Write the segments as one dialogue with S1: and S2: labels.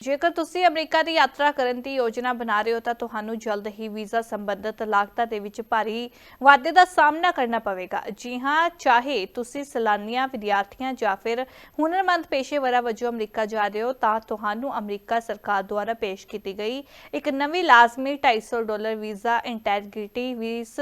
S1: ਜੇਕਰ ਤੁਸੀਂ ਅਮਰੀਕਾ ਦੀ ਯਾਤਰਾ ਕਰਨ ਦੀ ਯੋਜਨਾ ਬਣਾ ਰਹੇ ਹੋ, ਤਾਂ ਤੁਹਾਨੂੰ ਜਲਦ ਹੀ ਵੀਜ਼ਾ ਸੰਬੰਧਿਤ ਲਾਗਤਾਂ ਦੇ ਵਿੱਚ ਭਾਰੀ ਵਾਧੇ ਦਾ ਸਾਹਮਣਾ ਕਰਨਾ ਪਵੇਗਾ। ਜੀ ਹਾਂ, ਚਾਹੇ ਤੁਸੀਂ ਸੈਲਾਨੀਆਂ, ਵਿਦਿਆਰਥੀਆਂ ਜਾਂ ਫਿਰ ਹੁਨਰਮੰਦ ਪੇਸ਼ੇਵਰਾਂ ਵਜੋਂ ਅਮਰੀਕਾ ਜਾ ਰਹੇ ਹੋ, ਤਾਂ ਤੁਹਾਨੂੰ ਅਮਰੀਕਾ ਸਰਕਾਰ ਦੁਆਰਾ ਪੇਸ਼ ਕੀਤੀ ਗਈ ਇੱਕ ਨਵੀਂ ਲਾਜ਼ਮੀ 250 ਡਾਲਰ ਵੀਜ਼ਾ ਇੰਟੈਗ੍ਰਿਟੀ ਵੀਸ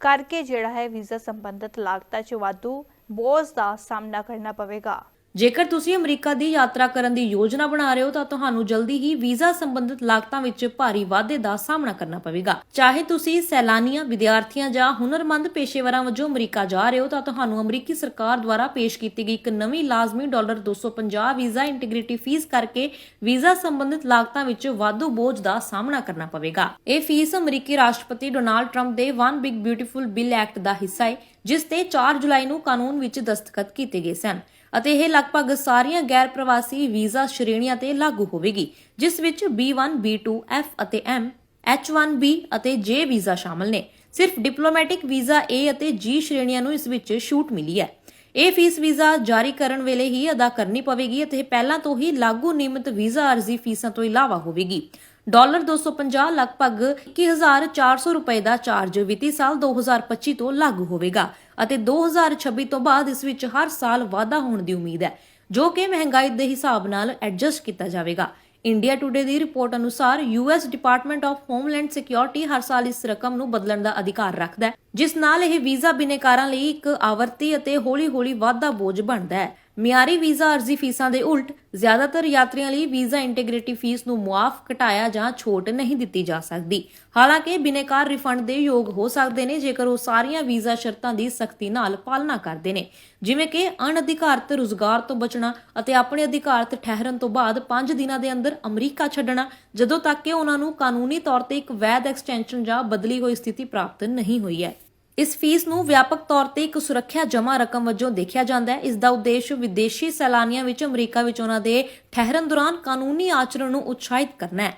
S1: ਕਰਕੇ ਜਿਹੜਾ ਹੈ ਵੀਜ਼ਾ ਸੰਬੰਧਿਤ ਲਾਗਤਾਂ 'ਚ ਵਾਧੂ ਬੋਝ ਦਾ ਸਾਹਮਣਾ ਕਰਨਾ ਪਵੇਗਾ।
S2: ਜੇਕਰ ਤੁਸੀਂ ਅਮਰੀਕਾ ਦੀ ਯਾਤਰਾ ਕਰਨ ਦੀ ਯੋਜਨਾ ਬਣਾ ਰਹੇ ਹੋ, ਤਾਂ ਤੁਹਾਨੂੰ ਜਲਦੀ ਹੀ ਵੀਜ਼ਾ ਸੰਬੰਧਿਤ ਲਾਗਤਾਂ ਵਿੱਚ ਭਾਰੀ ਵਾਧੇ ਦਾ ਸਾਹਮਣਾ ਕਰਨਾ ਪਵੇਗਾ। ਚਾਹੇ ਤੁਸੀਂ ਸੈਲਾਨੀਆਂ, ਵਿਦਿਆਰਥੀਆਂ ਜਾਂ ਹੁਨਰਮੰਦ ਪੇਸ਼ੇਵਰਾਂ ਵਜੋਂ ਅਮਰੀਕਾ ਜਾ ਰਹੇ ਹੋ, ਤਾਂ ਤੁਹਾਨੂੰ ਅਮਰੀਕੀ ਸਰਕਾਰ ਦੁਆਰਾ ਪੇਸ਼ ਕੀਤੀ ਗਈ ਇੱਕ ਨਵੀਂ ਲਾਜ਼ਮੀ ਡਾਲਰ 250 ਵੀਜ਼ਾ ਇੰਟੀਗ੍ਰਿਟੀ ਫੀਸ ਕਰਕੇ ਵੀਜ਼ਾ ਸੰਬੰਧਿਤ ਲਾਗਤਾਂ ਵਿੱਚ ਵਾਧੂ ਬੋਝ ਦਾ ਸਾਹਮਣਾ ਕਰਨਾ ਪਵੇਗਾ। ਇਹ ਫੀਸ ਅਮਰੀਕੀ ਰਾਸ਼ਟਰਪਤੀ ਡੋਨਾਲਡ ਟਰੰਪ ਦੇ one big beautiful bill act ਦਾ ਹਿੱਸਾ ਹੈ ਜਿਸ ਤੇ 4 ਜੁਲਾਈ ਨੂੰ ਕਾਨੂੰਨ ਵਿੱਚ ਦਸਤਖਤ ਕੀਤੇ ਗਏ ਸਨ। ਅਤੇ ਇਹ ਲਗਭਗ ਸਾਰੀਆਂ ਗੈਰ ਪ੍ਰਵਾਸੀ ਵੀਜ਼ਾ ਸ਼੍ਰੇਣੀਆਂ ਤੇ ਲਾਗੂ ਹੋਵੇਗੀ ਜਿਸ ਵਿੱਚ B1, B2, F ਅਤੇ M, H1B ਅਤੇ J ਵੀਜ਼ਾ ਸ਼ਾਮਲ ਨੇ। ਸਿਰਫ ਡਿਪਲੋਮੈਟਿਕ ਵੀਜ਼ਾ A ਅਤੇ G ਸ਼੍ਰੇਣੀਆਂ ਨੂੰ ਇਸ ਵਿੱਚ ਛੂਟ ਮਿਲੀ ਹੈ। ਇਹ ਫੀਸ ਵੀਜ਼ਾ ਜਾਰੀ ਕਰਨ ਵੇਲੇ ਹੀ ਅਦਾ ਕਰਨੀ ਪਵੇਗੀ ਅਤੇ ਪਹਿਲਾਂ ਤੋਂ ਹੀ ਲਾਗੂ ਨਿਯਮਿਤ ਵੀਜ਼ਾ ਅਰਜ਼ੀ ਫੀਸਾਂ ਤੋਂ ਇਲਾਵਾ ਹੋਵੇਗੀ। ਡਾਲਰ 250 ਲਗਭਗ 1400 ਰੁਪਏ ਦਾ ਚਾਰਜ ਵਿੱਤੀ ਸਾਲ 2025 ਤੋਂ ਲਾਗੂ ਹੋਵੇਗਾ ਅਤੇ 2026 ਤੋਂ ਬਾਅਦ ਇਸ ਵਿੱਚ ਹਰ ਸਾਲ ਵਾਧਾ ਹੋਣ ਦੀ ਉਮੀਦ ਹੈ, ਜੋ ਕਿ ਮਹਿੰਗਾਈ ਦੇ ਹਿਸਾਬ ਨਾਲ ਐਡਜਸਟ ਕੀਤਾ ਜਾਵੇਗਾ। ਇੰਡੀਆ ਟੁਡੇ ਦੀ ਰਿਪੋਰਟ ਅਨੁਸਾਰ US Department of Homeland Security ਹਰ ਸਾਲ ਇਸ ਰਕਮ ਨੂੰ ਬਦਲਣ ਦਾ ਅਧਿਕਾਰ ਰੱਖਦਾ ਹੈ, ਜਿਸ ਨਾਲ ਇਹ ਵੀਜ਼ਾ ਬਿਨੇਕਾਰਾਂ ਲਈ ਇੱਕ ਆਵਰਤੀ ਅਤੇ ਹੌਲੀ-ਹੌਲੀ ਵਾਧਾ ਬੋਝ ਬਣਦਾ ਹੈ। ਮਿਆਰੀ ਵੀਜ਼ਾ ਅਰਜ਼ੀ ਫੀਸਾਂ ਦੇ ਉਲਟ ਜ਼ਿਆਦਾਤਰ ਯਾਤਰੀਆਂ ਲਈ ਵੀਜ਼ਾ ਇੰਟੀਗ੍ਰਿਟੀ ਫੀਸ ਨੂੰ ਮੁਆਫ ਘਟਾਇਆ ਜਾਂ ਛੋਟ ਨਹੀਂ ਦਿੱਤੀ ਜਾ ਸਕਦੀ। ਹਾਲਾਂਕਿ ਬਿਨੇਕਾਰ ਰਿਫੰਡ ਦੇ ਯੋਗ ਹੋ ਸਕਦੇ ਨੇ ਜੇਕਰ ਉਹ ਸਾਰੀਆਂ ਵੀਜ਼ਾ ਸ਼ਰਤਾਂ ਦੀ ਸਖਤੀ ਨਾਲ ਪਾਲਣਾ ਕਰਦੇ ਨੇ। ਜਿਵੇਂ ਕਿ ਅਣਅਧਿਕਾਰਤ ਰੁਜ਼ਗਾਰ ਤੋਂ ਬਚਣਾ ਅਤੇ ਆਪਣੇ ਅਧਿਕਾਰਤ ਠਹਿਰਨ ਤੋਂ ਬਾਅਦ 5 ਦਿਨਾਂ ਦੇ ਅੰਦਰ ਅਮਰੀਕਾ ਛੱਡਣਾ, ਜਦੋਂ ਤੱਕ ਕਿ ਉਹਨਾਂ ਨੂੰ ਕਾਨੂੰਨੀ ਤੌਰ ਤੇ ਇੱਕ ਵੈਧ ਐਕਸਟੈਂਸ਼ਨ ਜਾਂ ਬਦਲੀ ਹੋਈ ਸਥਿਤੀ ਪ੍ਰਾਪਤ ਨਹੀਂ ਹੋਈ ਹੈ। ਇਸ ਫੀਸ ਨੂੰ ਵਿਆਪਕ ਤੌਰ ਤੇ ਇੱਕ ਸੁਰੱਖਿਆ ਜਮ੍ਹਾਂ ਰਕਮ ਵਜੋਂ ਦੇਖਿਆ ਜਾਂਦਾ ਹੈ। ਇਸ ਦਾ ਉਦੇਸ਼ ਵਿਦੇਸ਼ੀ ਸੈਲਾਨੀਆਂ ਵਿੱਚ, ਅਮਰੀਕਾ ਵਿੱਚ ਉਹਨਾਂ ਦੇ ਠਹਿਰਨ ਦੌਰਾਨ ਕਾਨੂੰਨੀ ਆਚਰਣ ਨੂੰ ਉਤਸ਼ਾਹਿਤ ਕਰਨਾ ਹੈ।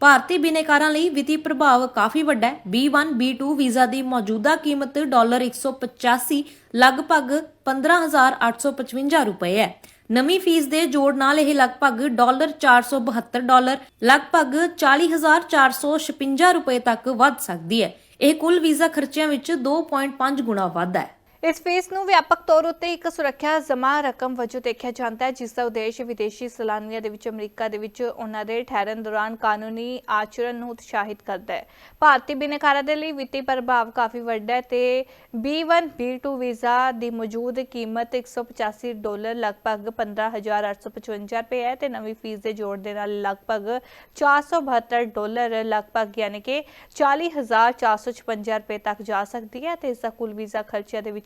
S2: ਭਾਰਤੀ ਬਿਨੇਕਾਰਾਂ ਲਈ ਵਿੱਤੀ ਪ੍ਰਭਾਵ ਕਾਫੀ ਵੱਡਾ ਹੈ। B1 B2 ਵੀਜ਼ਾ ਦੀ ਮੌਜੂਦਾ ਕੀਮਤ ਡਾਲਰ 185 ਲਗਭਗ 15855 ਰੁਪਏ ਹੈ। ਨਵੀਂ ਫੀਸ ਦੇ ਜੋੜ ਨਾਲ ਇਹ ਲਗਭਗ ਡਾਲਰ 472 ਡਾਲਰ ਲਗਭਗ 40456 ਰੁਪਏ ਤੱਕ ਵੱਧ ਸਕਦੀ ਹੈ। ਇਹ ਕੁੱਲ ਵੀਜ਼ਾ ਖਰਚਿਆਂ ਵਿੱਚ 2.5 ਗੁਣਾ ਵੱਧ ਹੈ।
S1: ਇਸ ਫੀਸ ਨੂੰ ਵਿਆਪਕ ਤੌਰ ਉੱਤੇ ਇੱਕ ਸੁਰੱਖਿਆ ਜਮ੍ਹਾਂ ਰਕਮ ਵਜੋਂ ਦੇਖਿਆ ਜਾਂਦਾ ਹੈ, ਜਿਸ ਦਾ ਉਦੇਸ਼ ਵਿਦੇਸ਼ੀ ਸੈਲਾਨੀਆਂ ਦੇ ਵਿੱਚ, ਅਮਰੀਕਾ ਦੇ ਵਿੱਚ ਉਹਨਾਂ ਦੇ ਠਹਿਰਨ ਦੌਰਾਨ ਕਾਨੂੰਨੀ ਆਚਰਣ ਨੂੰ ਉਤਸ਼ਾਹਿਤ ਕਰਦਾ ਹੈ। ਭਾਰਤੀ ਬਿਨੇਕਾਰਾਂ ਦੇ ਲਈ ਵਿੱਤੀ ਪ੍ਰਭਾਵ ਕਾਫੀ ਵੱਡਾ ਹੈ ਤੇ B1 B2 ਵੀਜ਼ਾ ਦੀ ਮੌਜੂਦ ਕੀਮਤ 185 ਡਾਲਰ, ਲਗਭਗ 15855 ਰੁਪਏ ਹੈ ਤੇ ਨਵੀਂ ਫੀਸ ਦੇ ਜੋੜ ਦੇ ਨਾਲ ਲਗਭਗ 472 ਡਾਲਰ, ਲਗਭਗ ਯਾਨੀ ਕਿ 40456 ਰੁਪਏ ਤੱਕ ਜਾ ਸਕਦੀ ਹੈ ਤੇ ਇਸ ਦਾ ਕੁੱਲ ਵੀਜ਼ਾ ਖਰਚਿਆਂ ਦੇ ਵਿੱਚ